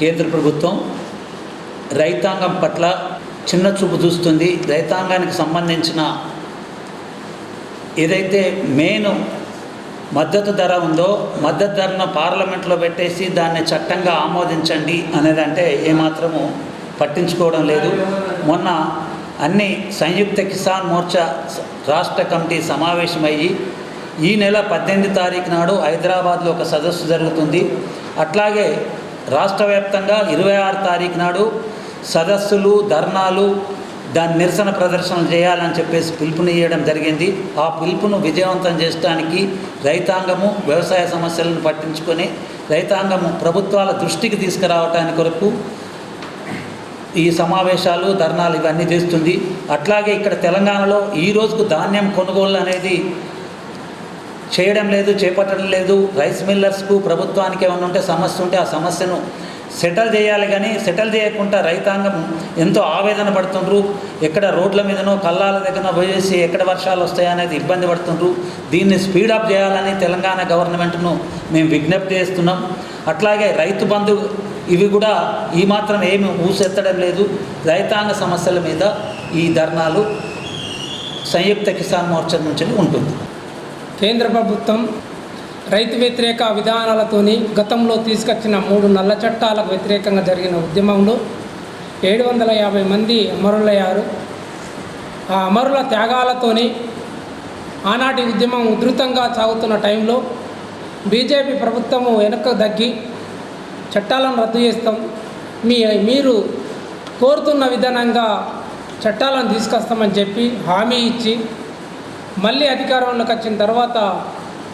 కేంద్ర ప్రభుత్వం రైతాంగం పట్ల చిన్న చూపు చూస్తుంది. రైతాంగానికి సంబంధించిన ఏదైతే మెయిన్ మద్దతు ధర ఉందో మద్దతు ధరను పార్లమెంట్లో పెట్టేసి దాన్ని చట్టంగా ఆమోదించండి అనేదంటే ఏమాత్రము పట్టించుకోవడం లేదు. మొన్న అన్ని సంయుక్త కిసాన్ మోర్చా రాష్ట్ర కమిటీ సమావేశమయ్యి ఈ నెల పద్దెనిమిది తారీఖు నాడు హైదరాబాద్లో ఒక సదస్సు జరుగుతుంది. అట్లాగే రాష్ట్ర వ్యాప్తంగా ఇరవై ఆరు తారీఖు నాడు సదస్సులు ధర్నాలు దాని నిరసన ప్రదర్శనలు చేయాలని చెప్పేసి పిలుపునియడం జరిగింది. ఆ పిలుపును విజయవంతం చేయడానికి రైతాంగము వ్యవసాయ సమస్యలను పట్టించుకొని రైతాంగము ప్రభుత్వాల దృష్టికి తీసుకురావటానికి కొరకు ఈ సమావేశాలు ధర్నాలు ఇవన్నీ చేస్తుంది. అట్లాగే ఇక్కడ తెలంగాణలో ఈ రోజుకు ధాన్యం కొనుగోలు అనేది చేయడం లేదు చేపట్టడం లేదు. రైస్ మిల్లర్స్కు ప్రభుత్వానికి ఏమైనా ఉంటే సమస్య ఉంటే ఆ సమస్యను సెటిల్ చేయాలి కానీ సెటిల్ చేయకుండా రైతాంగం ఎంతో ఆవేదన పడుతుండ్రు. ఎక్కడ రోడ్ల మీదనో కల్లాల దగ్గర పోయేసి ఎక్కడ వర్షాలు వస్తాయనేది ఇబ్బంది పడుతుండ్రు. దీన్ని స్పీడప్ చేయాలని తెలంగాణ గవర్నమెంట్ను మేము విజ్ఞప్తి చేస్తున్నాం. అట్లాగే రైతు బంధు ఇవి కూడా ఈ మాత్రం ఏమి ఊసెత్తడం లేదు. రైతాంగ సమస్యల మీద ఈ ధర్నాలు సంయుక్త కిసాన్ మోర్చా నుంచి ఉంటుంది. కేంద్ర ప్రభుత్వం రైతు వ్యతిరేక విధానాలతోని గతంలో తీసుకొచ్చిన మూడు నల్ల చట్టాలకు వ్యతిరేకంగా జరిగిన ఉద్యమంలో ఏడు వందల యాభై మంది అమరులయ్యారు. ఆ అమరుల త్యాగాలతోని ఆనాటి ఉద్యమం ఉధృతంగా సాగుతున్న టైంలో బీజేపీ ప్రభుత్వము వెనక్కు తగ్గి చట్టాలను రద్దు చేస్తాం. మీ మీరు కోరుతున్న విధానంగా చట్టాలను తీసుకొస్తామని చెప్పి హామీ ఇచ్చి మళ్ళీ అధికారంలోకి వచ్చిన తర్వాత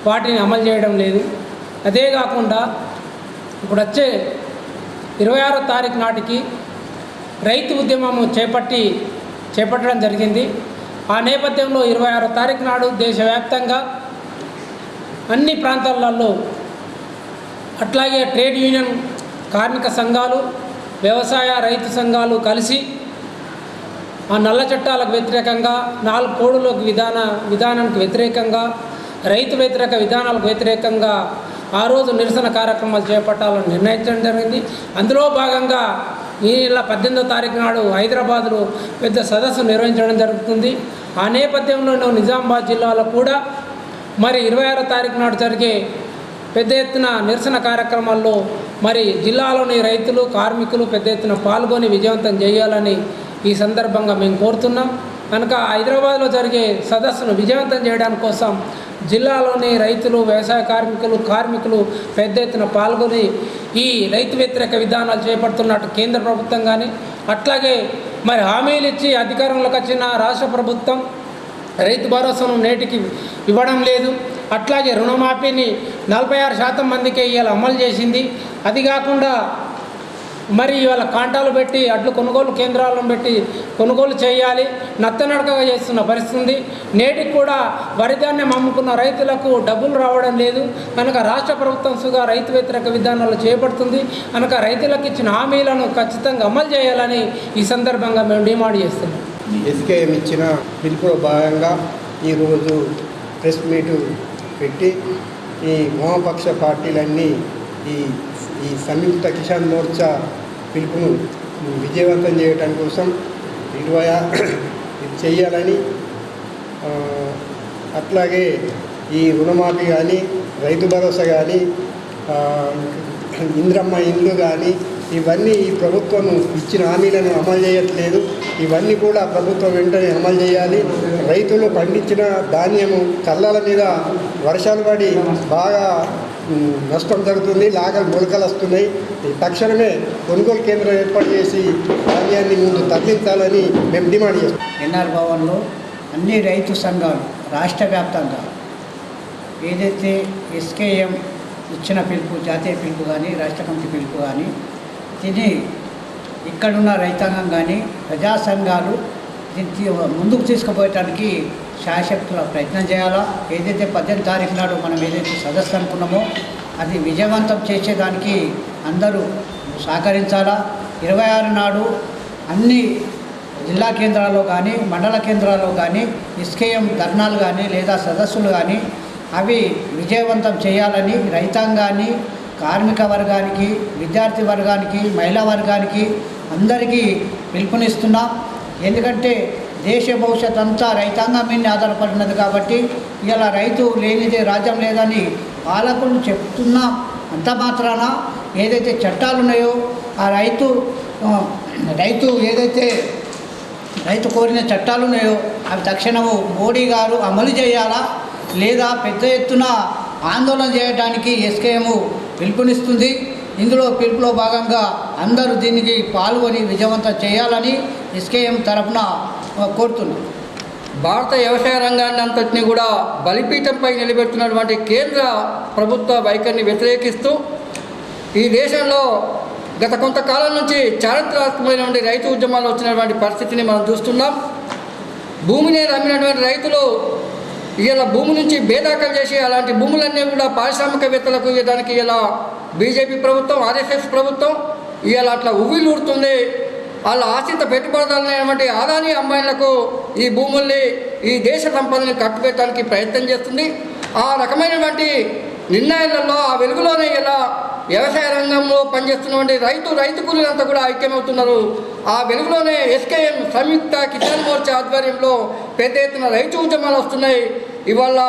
వాటిని అమలు చేయడం లేదు. అదే కాకుండా ఇప్పుడు వచ్చే ఇరవై ఆరో తారీఖు నాటికి రైతు ఉద్యమము చేపట్టి చేపట్టడం జరిగింది. ఆ నేపథ్యంలో ఇరవై ఆరో తారీఖు నాడు దేశవ్యాప్తంగా అన్ని ప్రాంతాలలో అట్లాగే ట్రేడ్ యూనియన్ కార్మిక సంఘాలు వ్యవసాయ రైతు సంఘాలు కలిసి ఆ నల్ల చట్టాలకు వ్యతిరేకంగా నాలుగు కోడులకు విధాన విధానానికి వ్యతిరేకంగా రైతు వ్యతిరేక విధానాలకు వ్యతిరేకంగా ఆ రోజు నిరసన కార్యక్రమాలు చేపట్టాలని నిర్ణయించడం జరిగింది. అందులో భాగంగా ఈ నెల పద్దెనిమిదో తారీఖు నాడు హైదరాబాద్లో పెద్ద సదస్సు నిర్వహించడం జరుగుతుంది. ఆ నేపథ్యంలో నిజామాబాద్ జిల్లాలో కూడా మరి ఇరవై ఆరో తారీఖు నాడు జరిగే పెద్ద ఎత్తున నిరసన కార్యక్రమాల్లో మరి జిల్లాలోని రైతులు కార్మికులు పెద్ద ఎత్తున పాల్గొని విజయవంతం చేయాలని ఈ సందర్భంగా మేము కోరుతున్నాం. కనుక హైదరాబాద్లో జరిగే సదస్సును విజయవంతం చేయడానికి కోసం జిల్లాలోని రైతులు వ్యవసాయ కార్మికులు కార్మికులు పెద్ద ఎత్తున పాల్గొని ఈ రైతు వ్యతిరేక విధానాలు చేపడుతున్నట్టు కేంద్ర ప్రభుత్వం కానీ అట్లాగే మరి హామీలు ఇచ్చి అధికారంలోకి వచ్చిన రాష్ట్ర ప్రభుత్వం రైతు భరోసాను నేటికి ఇవ్వడం లేదు. అట్లాగే రుణమాఫీని నలభై ఆరు శాతం మందికే ఇవాళ అమలు చేసింది. అది కాకుండా మరి ఇవాళ కాంటాలు పెట్టి అడ్లు కొనుగోలు కేంద్రాలను పెట్టి కొనుగోలు చేయాలి. నత్తనడకగా చేస్తున్న పరిస్థితి నేటికి కూడా వరిధాన్యం అమ్ముకున్న రైతులకు డబ్బులు రావడం లేదు. కనుక రాష్ట్ర ప్రభుత్వం సుగా రైతు వ్యతిరేక విధానాలు చేపడుతుంది. కనుక రైతులకు ఇచ్చిన హామీలను ఖచ్చితంగా అమలు చేయాలని ఈ సందర్భంగా మేము డిమాండ్ చేస్తున్నాం. ఎస్కేఎం ఇచ్చిన పిలుపులో భాగంగా ఈరోజు ప్రెస్ మీటు పెట్టి ఈ వామపక్ష పార్టీలన్నీ ఈ ఈ సంయుక్త కిసాన్ మోర్చా పిలుపును విజయవంతం చేయటం కోసం ఇరవై ఇది చేయాలని అట్లాగే ఈ రుణమాఫీ కానీ రైతు భరోసా కానీ ఇంద్రమ్మ ఇండ్లు కానీ ఇవన్నీ ఈ ప్రభుత్వం ఇచ్చిన హామీలను అమలు చేయట్లేదు. ఇవన్నీ కూడా ప్రభుత్వం వెంటనే అమలు చేయాలి. రైతులు పండించిన ధాన్యము కళ్ళల మీద వర్షాలు పడి బాగా నష్టం జరుగుతుంది లాగలు మొలకలు వస్తున్నాయి. తక్షణమే కొనుగోలు కేంద్రం ఏర్పాటు చేసి ధాన్యాన్ని ముందు తరలించాలని మేము డిమాండ్ చేస్తాం ఎన్ఆర్ భవన్లో అన్ని రైతు సంఘాలు రాష్ట్ర వ్యాప్తంగా ఏదైతే ఎస్కేఎం ఇచ్చిన పిలుపు జాతీయ పిలుపు కానీ రాష్ట్ర కమిటీ పిలుపు కానీ తిని ఇక్కడున్న రైతాంగం కానీ ప్రజా సంఘాలు దీన్ని ముందుకు తీసుకుపోయటానికి శాయశక్తుల ప్రయత్నం చేయాలా? ఏదైతే పద్దెనిమిది తారీఖు నాడు మనం ఏదైతే సదస్సు అనుకున్నామో అది విజయవంతం చేసేదానికి అందరూ సహకరించాలా? ఇరవై ఆరు నాడు అన్ని జిల్లా కేంద్రాల్లో కానీ మండల కేంద్రాల్లో కానీ నిష్కేయం ధర్నాలు కానీ లేదా సదస్సులు కానీ అవి విజయవంతం చేయాలని రైతాంగాన్ని కార్మిక వర్గానికి విద్యార్థి వర్గానికి మహిళా వర్గానికి అందరికీ పిలుపునిస్తున్నాం. ఎందుకంటే దేశ భవిష్యత్ అంతా రైతాంగం మీద ఆధారపడినది కాబట్టి ఇలా రైతు లేనిదే రాజ్యం లేదని పాలకులు చెప్తున్నా అంత మాత్రాన ఏదైతే చట్టాలు ఉన్నాయో ఆ రైతు రైతు ఏదైతే రైతు కోరిన చట్టాలు ఉన్నాయో అవి తక్షణము మోడీ గారు అమలు చేయాలా లేదా పెద్ద ఎత్తున ఆందోళన చేయడానికి ఎస్కేఎం పిలుపునిస్తుంది. ఇందులో పిలుపులో భాగంగా అందరూ దీనికి పాల్గొని విజయవంతం చేయాలని ఎస్కేఎం తరఫున కోరుతున్నాం. భారత వ్యవసాయ రంగాన్ని అంతటిని కూడా బలిపీఠంపై నిలబెడుతున్నటువంటి కేంద్ర ప్రభుత్వ వైఖరిని వ్యతిరేకిస్తూ ఈ దేశంలో గత కొంతకాలం నుంచి చారిత్రాత్మకమైనటువంటి రైతు ఉద్యమాలు వచ్చినటువంటి పరిస్థితిని మనం చూస్తున్నాం. భూమిని నమ్మినటువంటి రైతులు ఇలా భూమి నుంచి బేదాఖలు చేసి అలాంటి భూములన్నీ కూడా పారిశ్రామికవేత్తలకు ఇవ్వడానికి ఇలా బీజేపీ ప్రభుత్వం ఆర్ఎస్ఎస్ ప్రభుత్వం ఇలా అట్లా ఉవ్విలూడుతుంది వాళ్ళ ఆశ్రిత పెట్టుబడిదారులైనటువంటి ఆదాని అమ్మాయిలకు ఈ భూముల్ని ఈ దేశ సంపదని కట్టుబెట్టడానికి ప్రయత్నం చేస్తుంది. ఆ రకమైనటువంటి నిర్ణయాలలో ఆ వెలుగులోనే ఇలా వ్యవసాయ రంగంలో పనిచేస్తున్నటువంటి రైతు రైతు కూలీలంతా కూడా ఐక్యమవుతున్నారు. ఆ వెలుగులోనే ఎస్కేఎం సంయుక్త కిసాన్ మోర్చా ఆధ్వర్యంలో పెద్ద ఎత్తున రైతు ఉద్యమాలు వస్తున్నాయి. ఇవాళ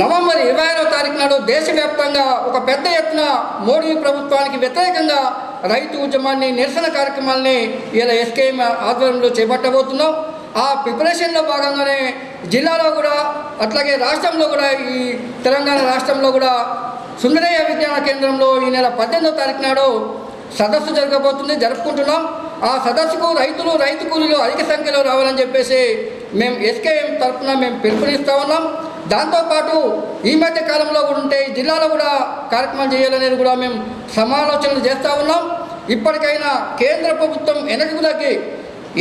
నవంబర్ ఇరవై ఆరో తారీఖు నాడు దేశవ్యాప్తంగా ఒక పెద్ద ఎత్తున మోడీ ప్రభుత్వానికి వ్యతిరేకంగా రైతు ఉద్యమాన్ని నిరసన కార్యక్రమాల్ని ఇలా ఎస్కేఎం ఆధ్వర్యంలో చేపట్టబోతున్నాం. ఆ ప్రిపరేషన్లో భాగంగానే జిల్లాలో కూడా అట్లాగే రాష్ట్రంలో కూడా ఈ తెలంగాణ రాష్ట్రంలో కూడా సుందరయ్య విజ్ఞాన కేంద్రంలో ఈ నెల పద్దెనిమిదో తారీఖు నాడు సదస్సు జరగబోతుంది జరుపుకుంటున్నాం. ఆ సదస్సుకు రైతులు రైతు కూలీలు అధిక సంఖ్యలో రావాలని చెప్పేసి మేము ఎస్కేఎం తరఫున మేము పిలుపునిస్తూ ఉన్నాం. దాంతోపాటు ఈ మధ్య కాలంలో కూడా ఉంటే జిల్లాలో కూడా కార్యక్రమం చేయాలనేది కూడా మేము సమాలోచనలు చేస్తూ ఉన్నాం. ఇప్పటికైనా కేంద్ర ప్రభుత్వం వెనక్కు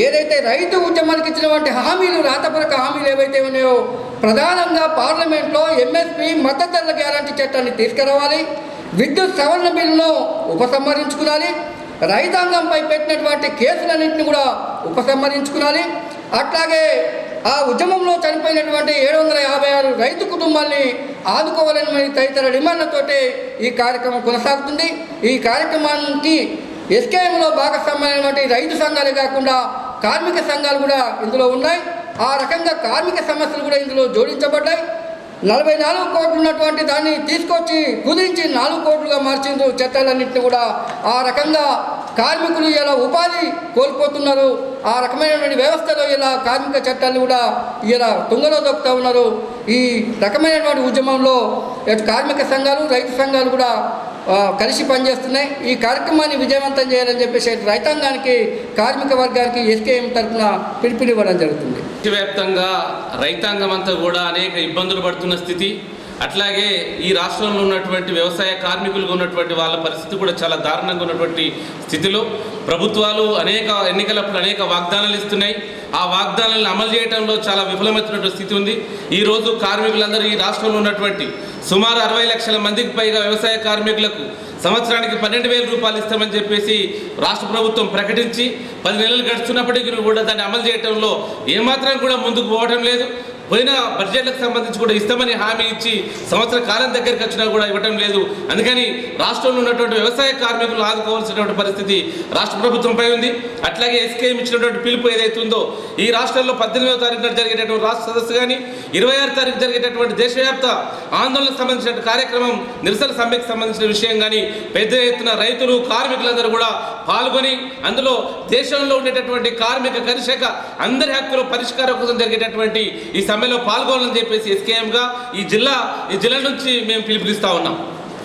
ఏదైతే రైతు ఉద్యమానికి ఇచ్చినటువంటి హామీలు రాతపరక హామీలు ఏవైతే ఉన్నాయో ప్రధానంగా పార్లమెంట్లో ఎంఎస్పీ మద్దతు ధరల గ్యారంటీ చట్టాన్ని తీసుకురావాలి. విద్యుత్ సవరణ బిల్లును ఉపసంహరించుకోవాలి రైతాంగంపై పెట్టినటువంటి కేసులన్నింటినీ కూడా ఉపసంహరించుకోవాలి అట్లాగే ఆ ఉద్యమంలో చనిపోయినటువంటి ఏడు వందల యాభై ఆరు రైతు కుటుంబాల్ని ఆదుకోవాలని తదితర డిమాండ్లతోటి ఈ కార్యక్రమం కొనసాగుతుంది. ఈ కార్యక్రమానికి ఎస్కేఎంలో భాగస్వామ్యమైనటువంటి రైతు సంఘాలే కాకుండా కార్మిక సంఘాలు కూడా ఇందులో ఉన్నాయి. ఆ రకంగా కార్మిక సమస్యలు కూడా ఇందులో జోడించబడ్డాయి. నలభై నాలుగు కోట్లు ఉన్నటువంటి దాన్ని తీసుకొచ్చి కుదిరించి నాలుగు కోట్లుగా మార్చిండ్రు చట్టాలన్నింటినీ కూడా. ఆ రకంగా కార్మికులు ఇలా ఉపాధి కోల్పోతున్నారు. ఆ రకమైనటువంటి వ్యవస్థలో ఇలా కార్మిక చట్టాన్ని కూడా ఇలా తుంగలో దొక్కుతూ ఉన్నారు. ఈ రకమైనటువంటి ఉద్యమంలో కార్మిక సంఘాలు రైతు సంఘాలు కూడా కలిసి పనిచేస్తున్నాయి. ఈ కార్యక్రమాన్ని విజయవంతం చేయాలని చెప్పేసి రైతాంగానికి కార్మిక వర్గానికి ఎస్కేఎం తరఫున పిలుపునివ్వడం జరుగుతుంది. దేశవ్యాప్తంగా రైతాంగం అంతా కూడా అనేక ఇబ్బందులు పడుతున్న స్థితి. అట్లాగే ఈ రాష్ట్రంలో ఉన్నటువంటి వ్యవసాయ కార్మికులకు ఉన్నటువంటి వాళ్ళ పరిస్థితి కూడా చాలా దారుణంగా ఉన్నటువంటి స్థితిలో ప్రభుత్వాలు అనేక ఎన్నికలప్పుడు అనేక వాగ్దానాలు ఇస్తున్నాయి. ఆ వాగ్దానాలను అమలు చేయడంలో చాలా విఫలమవుతున్నటువంటి స్థితి ఉంది. ఈ రోజు కార్మికులందరూ ఈ రాష్ట్రంలో ఉన్నటువంటి సుమారు అరవై లక్షల మందికి పైగా వ్యవసాయ కార్మికులకు సంవత్సరానికి పన్నెండు వేల రూపాయలు ఇస్తామని చెప్పేసి రాష్ట్ర ప్రభుత్వం ప్రకటించి పది నెలలు గడుస్తున్నప్పటికీ కూడా దాన్ని అమలు చేయడంలో ఏమాత్రం కూడా ముందుకు పోవడం లేదు. పోయిన బడ్జెట్లకు సంబంధించి కూడా ఇస్తామని హామీ ఇచ్చి సంవత్సర కాలం దగ్గరికి వచ్చినా కూడా ఇవ్వటం లేదు. అందుకని రాష్ట్రంలో ఉన్నటువంటి వ్యవసాయ కార్మికులు ఆదుకోవాల్సినటువంటి పరిస్థితి రాష్ట్ర ప్రభుత్వంపై ఉంది. అట్లాగే ఎస్కేఎం ఇచ్చినటువంటి పిలుపు ఏదైతే ఉందో ఈ రాష్ట్రంలో పద్దెనిమిదవ తారీఖున జరిగేటటువంటి రాష్ట్ర సదస్సు కానీ ఇరవై ఆరు తారీఖు జరిగేటటువంటి దేశవ్యాప్త ఆందోళనకు సంబంధించిన కార్యక్రమం నిరసన సమ్మెకు సంబంధించిన విషయం కానీ పెద్ద ఎత్తున రైతులు కార్మికులందరూ కూడా పాల్గొని అందులో దేశంలో ఉండేటటువంటి కార్మిక కరిశాఖ అందరి హక్కుల పరిష్కారం కోసం జరిగేటటువంటి ఈ సమ్మెలో పాల్గొనాలని చెప్పేసి ఎస్కేఎంగా ఈ జిల్లా ఈ జిల్లా నుంచి మేము పిలుపునిస్తా ఉన్నాం.